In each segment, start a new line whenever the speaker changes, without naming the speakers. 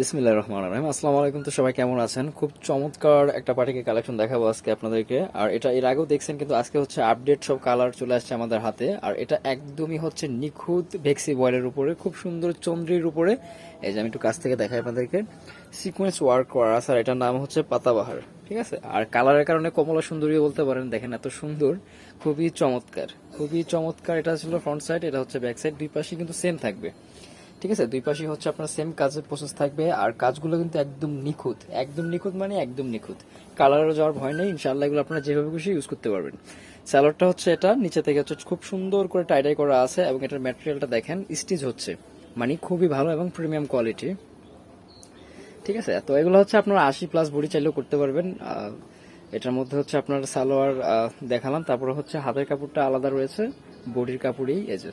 বিসমিল্লাহ রহমান রহিম। আসসালামু আলাইকুম। তো সবাই কেমন আছেন? খুব চমৎকার একটা পার্টিকে কালেকশন দেখাবো আজকে আপনাদেরকে। আর এটা এর আগেও দেখছেন, কিন্তু আজকে হচ্ছে আপডেট সব কালার চলে আসছে আমাদের হাতে। আর এটা একদমই হচ্ছে নিখুঁত ভেক্সি বয়েলের উপরে, খুব সুন্দর চন্দ্রির উপরে। এই যে আমি একটু কাছ থেকে দেখাই আপনাদেরকে। সিকোয়েন্স ওয়ার্ক করা আছে আর এটার নাম হচ্ছে পাতাবাহার, ঠিক আছে? আর কালারের কারণে কমলা সুন্দরী বলতে পারেন, দেখেন এত সুন্দর, খুবই চমৎকার খুবই চমৎকার। এটা ছিল ফ্রন্ট সাইড এটা হচ্ছে ব্যাক সাইড দুই পাশে কিন্তু সেম থাকবে। ঠিক আছে? দুই পাশে হচ্ছে আপনার সেম কাজের প্রসেস থাকবে। আর কাজগুলো কিন্তু একদম নিখুঁত। একদম নিখুঁত মানে একদম নিখুঁত। কালারও যাওয়ার ভয় নেই। ইনশাআল্লাহ এগুলো আপনারা যেভাবে খুশি ইউজ করতে পারবেন। স্যালোডটা হচ্ছে এটা। নিচে থেকে হচ্ছে খুব সুন্দর করে টাইডাই করা আছে এবং এটার ম্যাটেরিয়ালটা দেখেন স্টিচ হচ্ছে। মানে খুবই ভালো এবং প্রিমিয়াম কোয়ালিটি ঠিক আছে? তো এগুলো হচ্ছে আপনার আশি প্লাস বডি চাইলেও করতে পারবেন। এটার মধ্যে হচ্ছে আপনার সালোয়ার দেখালাম। তারপরে হচ্ছে হাতের কাপড়টা আলাদা রয়েছে। বডির কাপড়ই যে।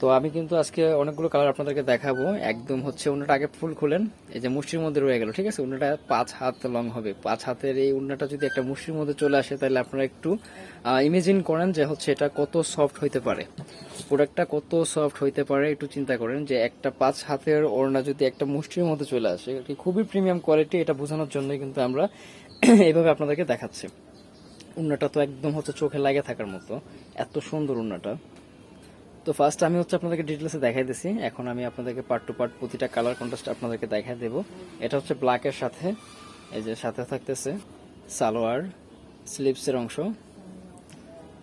তো আমি কিন্তু আজকে অনেকগুলো কালার আপনাদেরকে দেখাবো। একদম হচ্ছে উন্নাটা আগে ফুল খুলেন, এই যে মুষ্টির মধ্যে রয়ে গেল, ঠিক আছে? উন্নাটা পাঁচ হাত লং হবে। পাঁচ হাতের এই উন্নাটা যদি একটা মুষ্টির মধ্যে চলে আসে, তাহলে আপনারা একটু ইমেজিন করেন যে হচ্ছে এটা কত সফট হইতে পারে। প্রোডাক্টটা কত সফট হইতে পারে, একটু চিন্তা করেন যে একটা পাঁচ হাতের ওড়না যদি একটা মুষ্টির মধ্যে চলে আসে খুবই প্রিমিয়াম কোয়ালিটি এটা বোঝানোর জন্যই কিন্তু আমরা এইভাবে আপনাদেরকে দেখাচ্ছি। উন্নাটা তো একদম হচ্ছে চোখে লাগে থাকার মতো, এত সুন্দর উন্নাটা। তো ফার্স্ট আমি হচ্ছে আপনাদেরকে ডিটেলসে দেখাই দিছি। এখন আমি আপনাদেরকে পার্ট টু পার্ট প্রতিটা কালার কন্ট্রাস্ট আপনাদেরকে দেখাই দেব। এটা হচ্ছে ব্ল্যাকের সাথে, এই যে সাথে থাকতেছে সালোয়ার স্লিপসের অংশ।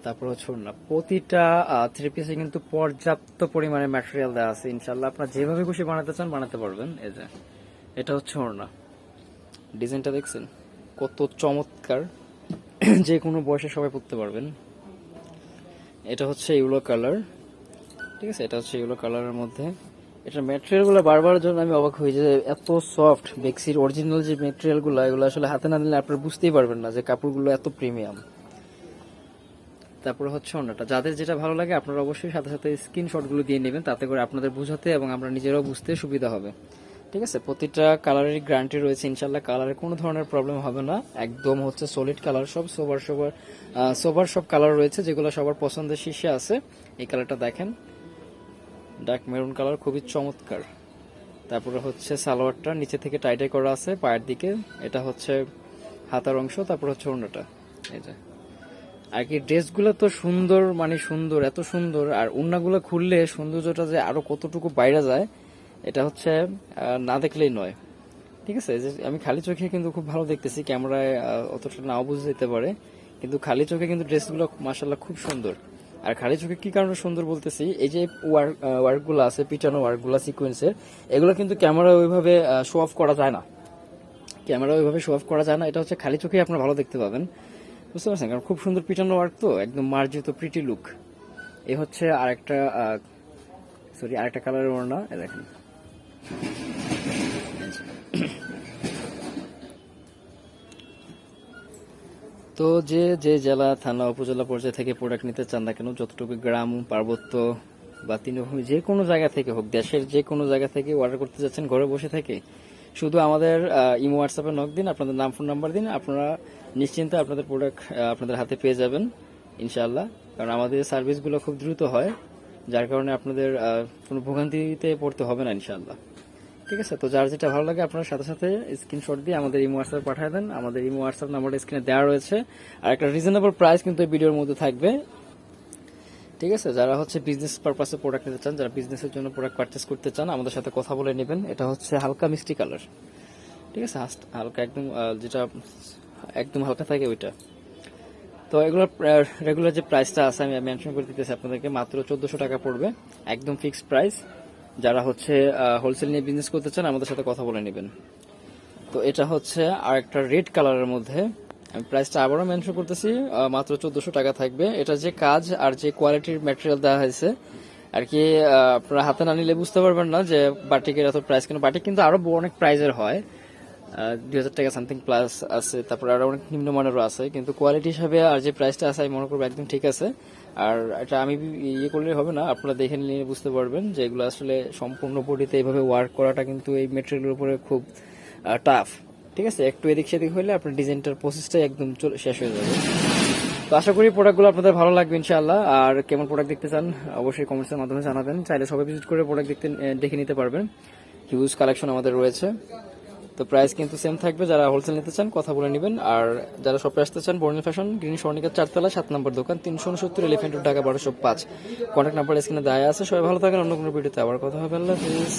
তারপর হচ্ছে না, প্রতিটা থ্রি পিসে কিন্তু পর্যাপ্ত পরিমাণে ম্যাটেরিয়াল দেওয়া আছে। ইনশাল্লাহ আপনার যেভাবে খুশি বানাতে চান, বানাতে পারবেন। এই যে, এটা হচ্ছে ওড়না। ডিজাইনটা দেখছেন? কত চমৎকার। যে কোনো বয়সে সবাই পড়তে পারবেন। এটা হচ্ছে ইউলো কালার। ঠিক আছে? এটা হচ্ছে ইউলো কালারের মধ্যে। এটা ম্যাটেরিয়ালগুলো বারবার জন্য আমি অবাক হই যে এত সফট বেক্সির অরিজিনাল যে ম্যাটেরিয়ালগুলো এগুলো আসলে হাতে না দিলে আপনারা বুঝতেই পারবেন না যে কাপড়গুলো এত প্রিমিয়াম তারপরে হচ্ছে অন্যটা। যাদের যেটা ভালো লাগে আপনারা অবশ্যই সাথে সাথে স্ক্রিনশটগুলো দিয়ে নেবেন, তাতে করে আপনাদের বোঝাতে এবং আমরা নিজেরাও বুঝতে সুবিধা হবে। ঠিক আছে? প্রতিটা কালারেরই গ্যারান্টি রয়েছে ইনশাল্লাহ কালারে কোনো ধরনের প্রবলেম হবে না। একদম হচ্ছে সলিড কালার সব সোবার সোবার সোবার সব কালার রয়েছে যেগুলো সবার পছন্দের শীর্ষে আছে। এই কালারটা দেখেন। ডার্ক মেরুন কালার খুবই চমৎকার। তারপরে হচ্ছে সালোয়ারটা নিচে থেকে টাইটাই করা আছে, পায়ের দিকে। এটা হচ্ছে হাতার অংশ, তারপর হচ্ছে অন্যটা এই যে। আর কি ড্রেসগুলো তো সুন্দর মানে সুন্দর, এত সুন্দর। আর উন্নাগুলো খুললে সৌন্দর্যটা যে আরও কতটুকু বাইরে যায়, এটা হচ্ছে না দেখলেই নয়। ঠিক আছে? যে আমি খালি চোখে কিন্তু খুব ভালো দেখতেছি, ক্যামেরায় অতটা নাও বুঝে যেতে পারে। কিন্তু খালি চোখে কিন্তু ড্রেসগুলো মাসাল্লাহ খুব সুন্দর। আর খালি চোখে কি কারণে সুন্দর বলতেছি? এই যে ওয়ার্ক ওয়ার্কগুলো আছে, পিটানো ওয়ার্কগুলো সিকোয়েন্সের এগুলো কিন্তু ক্যামেরা ওইভাবে শো অফ করা যায় না। ক্যামেরা ওইভাবে শো অফ করা যায় না। এটা হচ্ছে খালি চোখে আপনারা ভালো দেখতে পাবেন। বুঝতে পারছেন? কারণ খুব সুন্দর পিটানো ওয়ার্ক তো, একদম মার্জিত প্রিটি লুক এ হচ্ছে আরেকটা সরি আরেকটা কালারের ওড়না দেখেন। তো যে যে জেলা থানা উপজেলা পর্যায়ে থেকে প্রোডাক্ট নিতে চান না কেন, যতটুকু গ্রাম, পার্বত্য বা তৃণভূমি যে কোনো জায়গা থেকে হোক, দেশের যে কোনো জায়গা থেকে অর্ডার করতে যাচ্ছেন, ঘরে বসে থেকে, শুধু আমাদের ইমো হোয়াটসঅ্যাপে নক দিন, আপনাদের নাম ফোন নাম্বার দিন, আপনারা নিশ্চিন্তে আপনাদের প্রোডাক্ট আপনাদের হাতে পেয়ে যাবেন, ইনশাআল্লাহ। কারণ আমাদের সার্ভিসগুলো খুব দ্রুত হয়, যার কারণে আপনাদের কোনো ভোগান্তিতে পড়তে হবে না, ইনশাআল্লাহ। ঠিক আছে? তো যার যেটা ভালো লাগে আপনার সাথে সাথে স্ক্রিনশট দিয়ে আমাদের ইমো হোয়াটসঅ্যাপ পাঠিয়ে দেন। আমাদের ইমো হোয়াটসঅ্যাপ নাম্বারটা স্ক্রিনে দেওয়া রয়েছে। আর একটা রিজনেবল প্রাইস কিন্তু এই ভিডিওর মধ্যে থাকবে। ঠিক আছে? যারা হচ্ছে বিজনেস পারপাসে প্রোডাক্ট নিতে চান, যারা বিজনেসের জন্য প্রোডাক্ট পারচেস করতে চান, আমাদের সাথে কথা বলে নেবেন। এটা হচ্ছে হালকা মিষ্টি কালার ঠিক আছে? হালকা একদম যেটা একদম হালকা থাকে ওইটা। তো এগুলোর রেগুলার যে প্রাইসটা আছে, আমি মেনশন করে দিতেছি আপনাদেরকে। মাত্র চোদ্দশো টাকা পড়বে। একদম ফিক্সড প্রাইস যারা হচ্ছে হোলসেল নিয়ে বিজনেস করতে চান, আমাদের সাথে কথা বলে নেবেন। তো এটা হচ্ছে আর একটা রেড কালারের মধ্যে। আমি প্রাইসটা আবারও মেনশন করতেছি মাত্র চোদ্দশো টাকা থাকবে। এটা যে কাজ আর যে কোয়ালিটির ম্যাটেরিয়াল দেওয়া হয়েছে, আর কি আপনারা হাতে না নিলে বুঝতে পারবেন না যে বাটিকের এত প্রাইস কেন। বাটিক কিন্তু আরও অনেক প্রাইজের হয়। দুই হাজার টাকা সামথিং প্লাস আছে। তারপর আরও অনেক নিম্নমানেরও আছে। কিন্তু কোয়ালিটি হিসাবে আর যে প্রাইসটা আছে, আমি মনে করব একদম ঠিক আছে। আর এটা আমি ইয়ে করলে হবে না, আপনারা দেখে নিলে বুঝতে পারবেন যে এগুলো আসলে সম্পূর্ণ বডিতে এইভাবে ওয়ার্ক করাটা কিন্তু এই মেটেরিয়ালের উপরে খুব টাফ ঠিক আছে? একটু এদিক সেদিক হলে আপনার ডিজাইনটার প্রসেসটাই একদম শেষ হয়ে যাবে। তো আশা করি প্রোডাক্টগুলো আপনাদের ভালো লাগবে ইনশাআল্লাহ। আর কেমন প্রোডাক্ট দেখতে চান, অবশ্যই কমেন্টসের মাধ্যমে জানাবেন। চাইলে সবাই ভিজিট করে প্রোডাক্ট দেখতে দেখে নিতে পারবেন। হিউজ কালেকশন আমাদের রয়েছে। তো প্রাইস কিন্তু সেম থাকবে, যারা হোলসেল নিতে চান কথা বলে নেবেন। আর যারা শপে আসতে চান বর্ণিল ফ্যাশন গ্রিন স্বর্ণিকার চারতলা, সাত নম্বর দোকান, তিনশো উনসত্তর এলিফেন্ট ঢাকা বারোশো পাঁচ। কন্ট্যাক্ট নাম্বার স্ক্রিনে দেওয়া আছে, সবাই ভালো থাকেন, অন্য কোনো ভিডিওতে আবার কথা হবে। আল্লাহ হাফিজ।